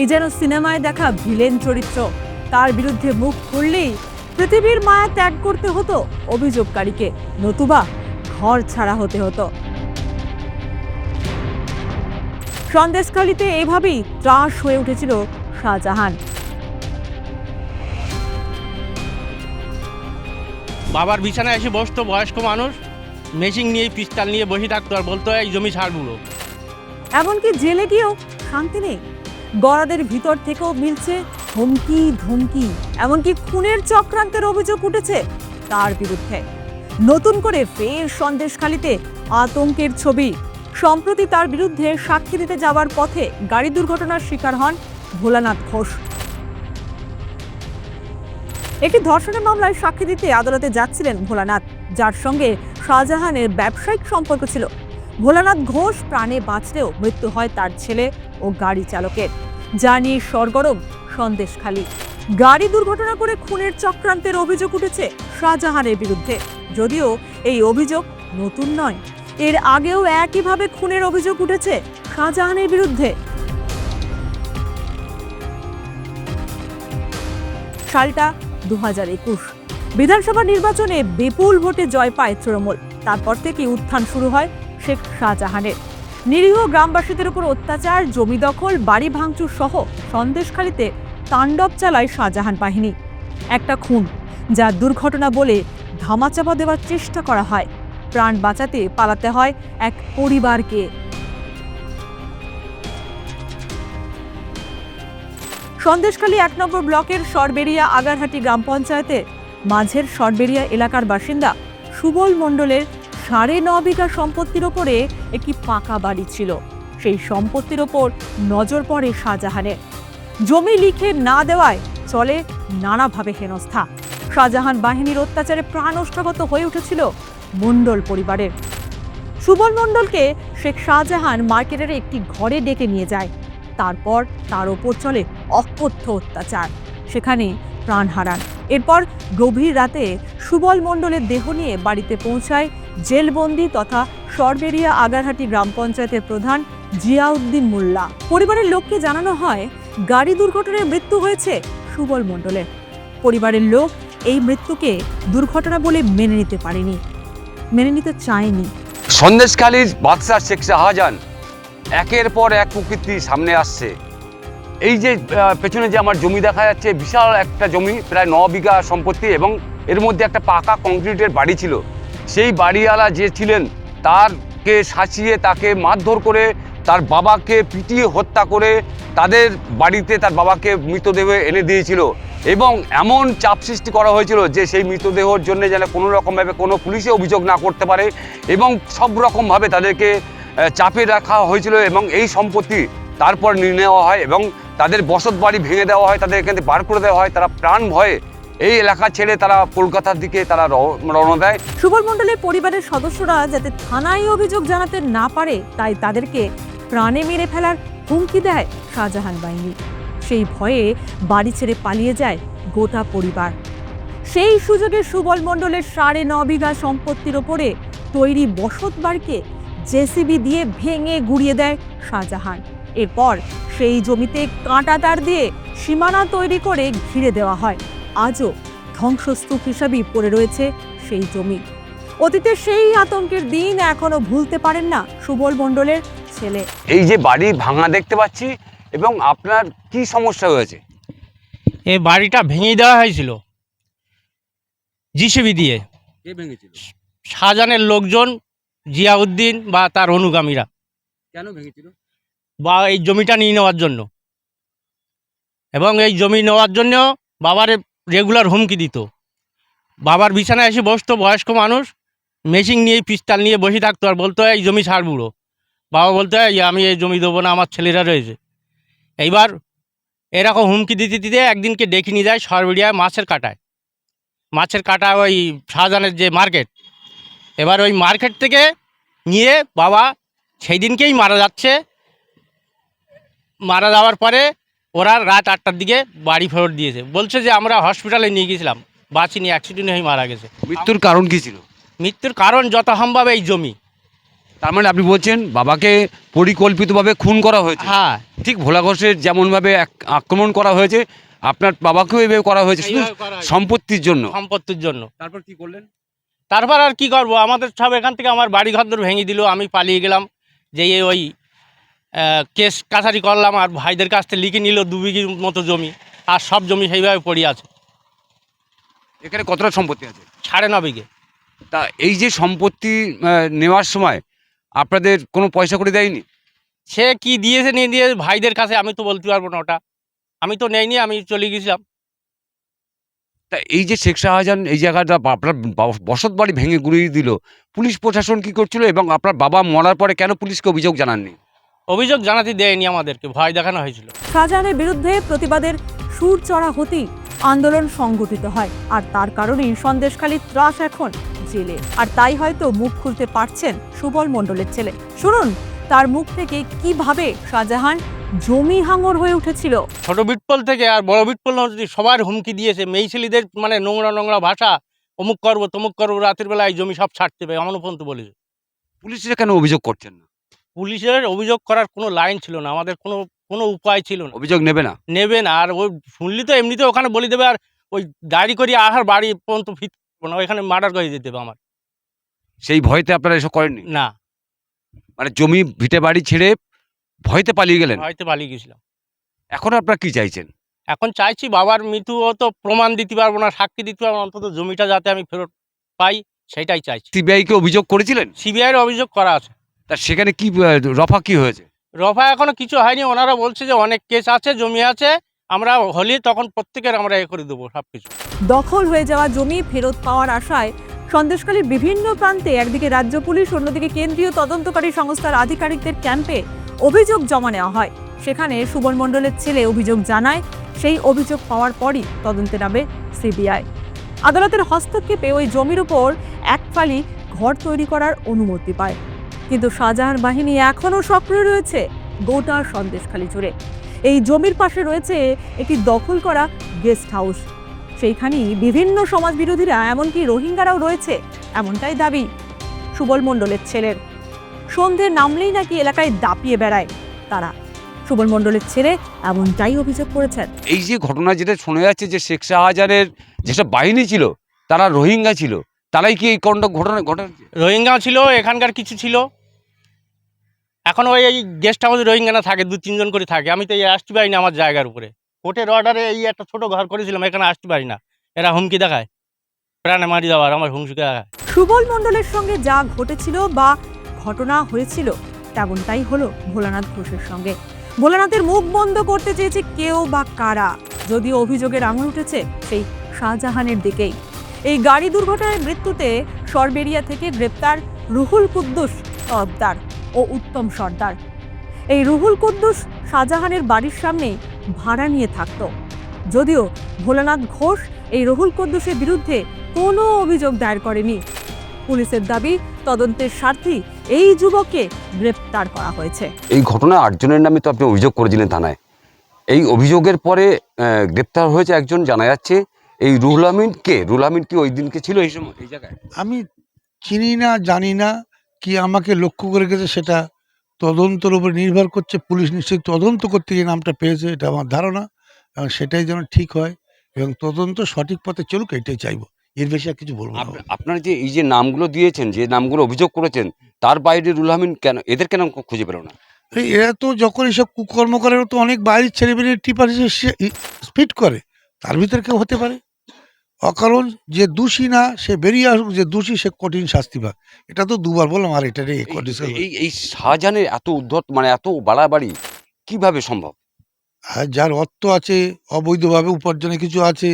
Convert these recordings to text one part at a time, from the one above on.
এ যেন সিনেমায় দেখা ভিলেন চরিত্র। তার বিরুদ্ধে মুখ খুললেই পৃথিবীর মায়া ত্যাগ করতে হতো অভিযোগকারীকে নতুবা ঘর ছাড়া হতে হতো। সন্দেশখালিতে এভাবেই ত্রাস হয়ে উঠেছিল শাহজাহান। বাবার বিছানায় এসে বসতো বয়স্ক মানুষ মেশিন নিয়ে পিস্তাল নিয়ে বসে থাকতো আর বলতো এই জমি ছাড়বুলো এমনকি জেলে গিয়েও শান্তি নেই। গড়াদের ভিতর থেকেও মিলছে ধমকি ধমকি, এমনকি খুনের চক্রান্তের অভিযোগ উঠেছে তার বিরুদ্ধে। নতুন করে ফের সন্দেশখালিতে আতঙ্কের ছবি। সম্প্রতি তার বিরুদ্ধে সাক্ষী দিতে যাওয়ার পথে গাড়ি দুর্ঘটনার শিকার হন ভোলানাথ ঘোষ। একটি ধর্ষণের মামলায় সাক্ষী দিতে আদালতে যাচ্ছিলেন ভোলানাথ, যার সঙ্গে শাহজাহানের ব্যবসায়িক সম্পর্ক ছিল। ভোলানাথ ঘোষ প্রাণে বাঁচলেও মৃত্যু হয় তার ছেলে ও গাড়ি চালকের। যা নিয়ে সরগরম সন্দেশখালী। গাড়ি দুর্ঘটনা করে খুনের চক্রান্তের অভিযোগ উঠেছে শাহজাহানের বিরুদ্ধে। যদিও এই অভিযোগ নতুন নয়, এর আগেও একইভাবে খুনের অভিযোগ উঠেছে শাহজাহানের বিরুদ্ধে। সালটা দু হাজার একুশ, বিধানসভা নির্বাচনে বিপুল ভোটে জয় পায় তৃণমূল। তারপর থেকে উত্থান শুরু হয় শেখ শাহজাহানের। নিরীহ গ্রামবাসীদের উপর অত্যাচার, জমি দখল, বাড়ি ভাঙচুর সহ সন্দেশখালিতে তাণ্ডব চালায় শাহজাহান বাহিনী। একটা খুন, যা দুর্ঘটনা বলে ধামাচাপা দেওয়ার চেষ্টা করা হয়। প্রাণ বাঁচাতে পালাতে হয় এক পরিবারকে। সন্দেশখালী এক নম্বর ব্লকের সরবেরিয়া আগারহাটি গ্রাম পঞ্চায়েতে মাঝের সরবেরিয়া এলাকার বাসিন্দা সুবল মণ্ডলের সাড়ে ন বিঘা সম্পত্তির ওপরে একটি পাকা বাড়ি ছিল। সেই সম্পত্তির ওপর নজর পড়ে শাহজাহানের। জমি লিখে না দেওয়ায় চলে নানাভাবে হেনস্থা। শাহজাহান বাহিনীর অত্যাচারে প্রাণষ্টাগত হয়ে উঠেছিল মণ্ডল পরিবারের। সুবল মণ্ডলকে শেখ শাহজাহান মার্কেটের একটি ঘরে ডেকে নিয়ে যায়। তারপর তার ওপর চলে অকথ্য অত্যাচার। সেখানে প্রাণ হারান। এরপর গভীর রাতে সুবল মণ্ডলের দেহ নিয়ে বাড়িতে পৌঁছায় জেলবন্দি তথা সরবেরিয়া আগারহাটি গ্রাম পঞ্চায়েতের প্রধান জিয়াউদ্দিন মোল্লা। পরিবারের লোককে জানানো হয়, গাড়ি দুর্ঘটনায় মৃত্যু হয়েছে সুবল মণ্ডলের। পরিবারের লোক এই মৃত্যুকে দুর্ঘটনা বলে মেনে নিতে পারেনি, মেনে নিতে চায়নি। সন্দেশখালীর বাদশাহ শেখ শাহজাহান একের পর এক প্রকৃতি সামনে আসছে। এই যে পেছনে যে আমার জমি দেখা যাচ্ছে, বিশাল একটা জমি, প্রায় ন বিঘা সম্পত্তি এবং এর মধ্যে একটা পাকা কংক্রিটের বাড়ি ছিল। সেই বাড়িওয়ালা যে ছিলেন, তারকে শাসিয়ে, তাকে মারধর করে, তার বাবাকে পিটিয়ে হত্যা করে তাদের বাড়িতে তার বাবাকে মৃতদেহ এনে দিয়েছিল। এবং এমন চাপ সৃষ্টি করা হয়েছিল যে সেই মৃতদেহর জন্য যেন কোনো রকমভাবে কোনো পুলিশে অভিযোগ না করতে পারে এবং সব রকমভাবে তাদেরকে চাপে রাখা হয়েছিল এবং এই সম্পত্তি তারপর নিয়ে নেওয়া হয় এবং তাদের বসত বাড়ি ভেঙে দেওয়া হয়, তাদের এখান বার করে দেওয়া হয়, তারা প্রাণ ভয়ে এই এলাকা ছেড়ে তারা কলকাতার দিকে তারা রওনা দেয়। সুবল মণ্ডলের পরিবারের সদস্যরা যাতে থানায় অভিযোগ জানাতে না পারে, তাই তাদেরকে প্রাণে মেরে ফেলার হুমকি দেয় শাহজাহান বাহিনী। সেই ভয়ে বাড়ি ছেড়ে পালিয়ে যায় গোটা পরিবার। সেই সুযোগে সুবল মণ্ডলের সাড়ে ন বিঘা সম্পত্তির ওপরে তৈরি বসত বাড়িকে জেসিবি দিয়ে ভেঙে গুড়িয়ে দেয় শাহজাহান। এরপর সেই জমিতে কাঁটা তার দিয়ে সীমানা তৈরি করে ঘিরে দেওয়া হয়। আজও ধ্বংসস্তূপ হিসাবেই পড়ে রয়েছে সেই জমি। অতীতের সেই আতঙ্কের দিন এখনও ভুলতে পারেন না সুবল মণ্ডলের ছেলে। এই যে বাড়ি ভাঙা দেখতে পাচ্ছি এবং আপনার কি সমস্যা হয়েছে? এই বাড়িটা ভেঙে দেওয়া হয়েছিল। জিসিবি দিয়ে। কে ভেঙেছিল? শাহজাহানের লোকজন জিয়াউদ্দিন বা তার অনুগামীরা। কেন ভেঙেছিল? বা এই জমিটা নিয়ে নেওয়ার জন্য। এবং এই জমি নেওয়ার জন্য বাবার রেগুলার হুমকি দিত। বাবার বিছানায় এসে বসতো বয়স্ক মানুষ, মেশিন নিয়ে, পিস্তাল নিয়ে বসে থাকতো আর বলতো, এই জমি ছাড়বুড়ো বাবা বলতো, এই, আমি এই জমি দেবো না, আমার ছেলেরা রয়েছে। এইবার এরকম হুমকি দিতে দিতে একদিনকে ডেকে নিয়ে যায় সরবেরিয়ায় মাছের কাটায়। মাছের কাটা ওই শাহজাহানের যে মার্কেট। এবার ওই মার্কেট থেকে নিয়ে বাবা সেই দিনকেই মারা যাচ্ছে। মারা যাওয়ার পরে ওরা রাত আটটার দিকে বাড়ি ফেরত দিয়েছে। বলছে যে আমরা হসপিটালে নিয়ে গেছিলাম বাঁচিনি অ্যাক্সিডেন্ট হয়ে মারা গেছে। মৃত্যুর কারণ কি ছিল? মৃত্যুর কারণ যত সম্ভব এই জমি। তার মানে আপনি বলছেন বাবাকে পরিকল্পিতভাবে খুন করা হয়েছে? হ্যাঁ। ঠিক ভোলা ঘোষের যেমনভাবে এক- আক্রমণ করা হয়েছে আপনার বাবাকেও এইভাবে করা হয়েছে শুধু। সম্পত্তির জন্য? সম্পত্তির জন্য। তারপর কি করলেন? তারপর আর কি করব? আমাদের সব এখান থেকে আমার বাড়ি ঘর ভেঙে দিল আমি পালিয়ে গেলাম। যে ওই কেস কাছারি করলাম আর ভাইদের কাছ থেকে লিখে নিল দু বিঘির মতো জমি। আর সব জমি সেইভাবে পড়ে আছে। এখানে কতটা সম্পত্তি আছে? সাড়ে ন বিঘে। তা এই যে সম্পত্তি নেওয়ার সময় আপনাদের কোনো পয়সা করে দেয়নি? সে কি দিয়েছে নিয়ে দিয়ে ভাইদের কাছে আমি তো বলতে পারব না ওটা। আমি তো নেইনি আমি চলে গেছিলাম। তা এই যে শেখ শাহজাহান এই জায়গাটা আপনার বসত বাড়ি ভেঙে গুড়িয়ে দিল পুলিশ প্রশাসন কি করছিল এবং আপনার বাবা মরার পরে কেন পুলিশকে অভিযোগ জানাননি? অভিযোগ জানাতে দেয়নি আমাদেরকে ভয় দেখানো হয়েছিল। শাহজাহানের বিরুদ্ধে প্রতিবাদের সুর চড়া হতেই আন্দোলন সংগঠিত হয় আর তার কারণেই সন্দেশখালীর ত্রাস এখন জেলে। আর তাই হয়তো মুখ খুলতে পারছেন সুবল মণ্ডলের ছেলে। শুনুন তার মুখ থেকে কীভাবে শাহজাহান জমি হাঙর হয়ে উঠেছিল? ছোট বিটপল থেকে আর বড় বিটপল যদি সবার হুমকি দিয়েছে মেয়ে ছেলেদের মানে নোংরা নোংরা ভাষা অমুক করব তমুক করব রাতের বেলায় জমি সব ছাড়তে হবে এমনও পর্যন্ত বলেছে। পুলিশরা কেন অভিযোগ করছেন না? পুলিশের অভিযোগ করার কোনো লাইন ছিল না আমাদের কোনো কোনো উপায় ছিল না। অভিযোগ নেবে না? নেবে না আর ওই শুনলি তো এমনিতে ওখানে বলে দেবে আর ওই ডায়েরি করিয়ে আহার বাড়ি পর্যন্ত ফিট না ওইখানে মার্ডার করে দিতে হবে আমার। সেই ভয়তে আপনারা এসব করেননি? না। মানে জমি ভিটে বাড়ি ছেড়ে ভয়তে পালিয়ে গেলেন? ভয়তে পালিয়ে গেছিলাম। এখন আপনারা কি চাইছেন? এখন চাইছি বাবার মৃত্যুও তো প্রমাণ দিতে পারব না সাক্ষী দিতে পারব না অন্তত জমিটা যাতে আমি ফেরত পাই সেটাই চাইছি। সিবিআইকে অভিযোগ করেছিলেন? সিবিআইয়ের অভিযোগ করা আছে। তা সেখানে কি রফা কি হয়েছে? রফা এখনও কিছু হয়নি। ওনারা বলছে যে অনেক কেস আছে জমি আছে আমরা হলে তখন প্রত্যেকের আমরা এ করে দেবো সব কিছু দখল হয়ে যাওয়া জমি ফেরত পাওয়ার আশায় সন্দেশখালীর বিভিন্ন প্রান্তে একদিকে রাজ্য পুলিশ অন্যদিকে কেন্দ্রীয় তদন্তকারী সংস্থার আধিকারিকদের ক্যাম্পে অভিযোগ জমা নেওয়া হয়। সেখানে সুবল মণ্ডলের ছেলে অভিযোগ জানায় সেই অভিযোগ পাওয়ার পরই তদন্তে নামে সিবিআই। আদালতের হস্তক্ষেপে ওই জমির উপর এক ফালি ঘর তৈরি করার অনুমতি পায়। কিন্তু শাহজাহান বাহিনী এখনও সক্রিয় রয়েছে গোটা সন্দেশখালী জুড়ে। এই জমির পাশে রয়েছে একটি দখল করা গেস্ট হাউস। সেইখানেই বিভিন্ন সমাজ বিরোধীরা এমনকি রোহিঙ্গারাও রয়েছে এমনটাই দাবি সুবল মণ্ডলের ছেলের। সন্ধে নামলেই নাকি এলাকায় দাপিয়ে বেড়ায় তারা। সুবল মণ্ডলের ছেলে এমনটাই অভিযোগ করেছেন। এই যে ঘটনা যেটা শোনা যাচ্ছে যে শেখ শাহজাহানের যেসব বাহিনী ছিল তারা রোহিঙ্গা ছিল তারাই কি এই কণ্ড ঘটনা ঘটাচ্ছে রোহিঙ্গাও ছিল এখানকার কিছু ছিল। এখন ওই এই গেস্ট হাউসে রোহিঙ্গানা থাকে, দু তিনজন করে থাকে। আমি তো এই আসতে পারি না আমার জায়গার উপরে। কোর্টের অর্ডারে এই একটা ছোট ঘর করেছিলাম, এখানে আসতে পারি না। এরা হুমকি দেখায়। প্রাণে মারি দেওয়ার, আমার হুমকি দেখায়। সুবল মণ্ডলের সঙ্গে যা ঘটেছিল বা ঘটনা হয়েছিল, তেমনটাই হলো ভোলানাথ ঘোষের সঙ্গে। ভোলানাথের মুখ বন্ধ করতে চেয়েছে কেউ বা কারা? যদিও অভিযোগের আঙুল উঠেছে সেই শাহজাহানের দিকেই। এই গাড়ি দুর্ঘটনায় মৃত্যুতে সরবেরিয়া থেকে গ্রেপ্তার রুহুল কুদ্দুস তরফদার ও উত্তম সর্দার। এই রুহুল কুদ্দুস শাহজাহানের বাড়ির সামনেই ভাড়া নিয়ে থাকতো। যদিও ভোলানাথ ঘোষ এই রুহুল কুদ্দুসের বিরুদ্ধে কোনো অভিযোগ দায়ের করেনি। পুলিশের দাবি তদন্তের স্বার্থে এই যুবককে গ্রেপ্তার করা হয়েছে। এই ঘটনায় আটজনের নামে তো আপনি অভিযোগ করেছিলেন থানায়। এই অভিযোগের পরে গ্রেপ্তার হয়েছে একজন জানা যাচ্ছে এই রুহুল আমিন কে? রুহুল আমিন কি ওই দিনকে ছিল এই সময় এই জায়গায়? আমি চিনি না জানি না। কি আমাকে লক্ষ্য করে গেছে সেটা তদন্তের উপর নির্ভর করছে। পুলিশ নিশ্চয়ই তদন্ত করতে গিয়ে নামটা পেয়েছে এটা আমার ধারণা। এবং সেটাই যেন ঠিক হয় এবং তদন্ত সঠিক পথে চলুক এটাই চাইব। এর বেশি আর কিছু বলব আপনারা যে এই যে নামগুলো দিয়েছেন যে নামগুলো অভিযোগ করেছেন তার বাইরে আমিন কেন এদের কেন খুঁজে পেল না? এরা তো যখন এসব কুকর্ম করে তো অনেক বাইরের ছেলেমেয়ে টিপার স্পিড করে। তার ভিতরে কেউ হতে পারে। অকারণ যে দোষী না সে বেরিয়ে আসুক যে দোষী সে কঠিন শাস্তি পাক। এটা তো দুবার বললাম আর এটা এই- এই শাহজাহানের এত উদ্ধত মানে এত বাড়াবাড়ি কীভাবে সম্ভব? আর যার অর্থ আছে অবৈধভাবে উপার্জনে কিছু আছে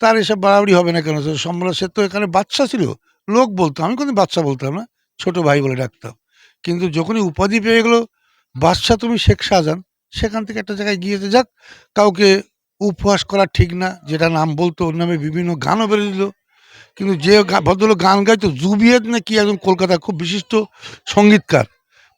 তার এসব বাড়াবাড়ি হবে না কেন? সম্রাট সে তো এখানে বাচ্চা ছিল। লোক বলতো আমি কোনো বাচ্চা বলতাম না ছোট ভাই বলে ডাকতাম। কিন্তু যখনই উপাধি পেয়ে গেলো বাদশা তুমি শেখ শাহজাহান সেখান থেকে একটা জায়গায় গিয়েছে যাক কাউকে উপহাস করা ঠিক না যেটা নাম বলতো ওর নামে বিভিন্ন গানও বেরিয়ে দিল কিন্তু যে ভদ্রলোক গান গাইতো জুবিয়েত না কি একজন কলকাতার খুব বিশিষ্ট সঙ্গীতকার।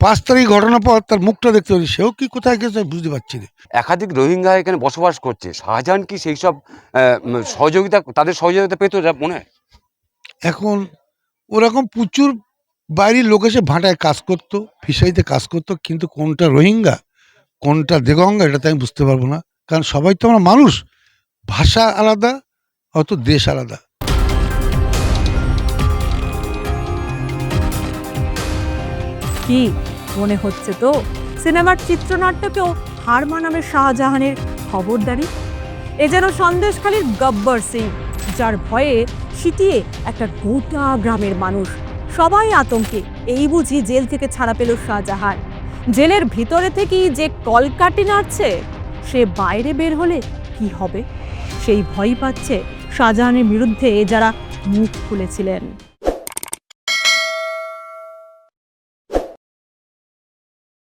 পাঁচ তারিখ ঘটনা পর তার মুখটা দেখতে পারি সেও কি কোথায় গেছে বুঝতে পারছি না। একাধিক রোহিঙ্গা এখানে বসবাস করছে। শাহজাহান কি সেই সব সহযোগিতা তাদের সহযোগিতা পেতো যা মনে হয়? এখন ওরকম প্রচুর বাইরের লোক এসে ভাঁটায় কাজ করতো ফিশারিতে কাজ করতো কিন্তু কোনটা রোহিঙ্গা কোনটা দেগঙ্গা এটা তো আমি বুঝতে পারব না। কারণ সবাই তো আমরা মানুষ। ভাষা আলাদা, অত দেশ আলাদা। কি মনে হচ্ছে তো? সিনেমার চিত্রনাট্যকেও হার মানাবে শাহজাহানের খবরদারি এ যেন সন্দেশখালীর গব্বর সিং, যার ভয়ে সিটিয়ে একটা গোটা গ্রামের মানুষ। সবাই আতঙ্কে, এই বুঝি জেল থেকে ছাড়া পেল শাহজাহান। জেলের ভিতরে থেকেই যে কলকাটি নাড়ছে সে বাইরে বের হলে কি হবে? সেই ভয় পাচ্ছে শাহজাহানের বিরুদ্ধে যারা মুখ খুলেছিলেন।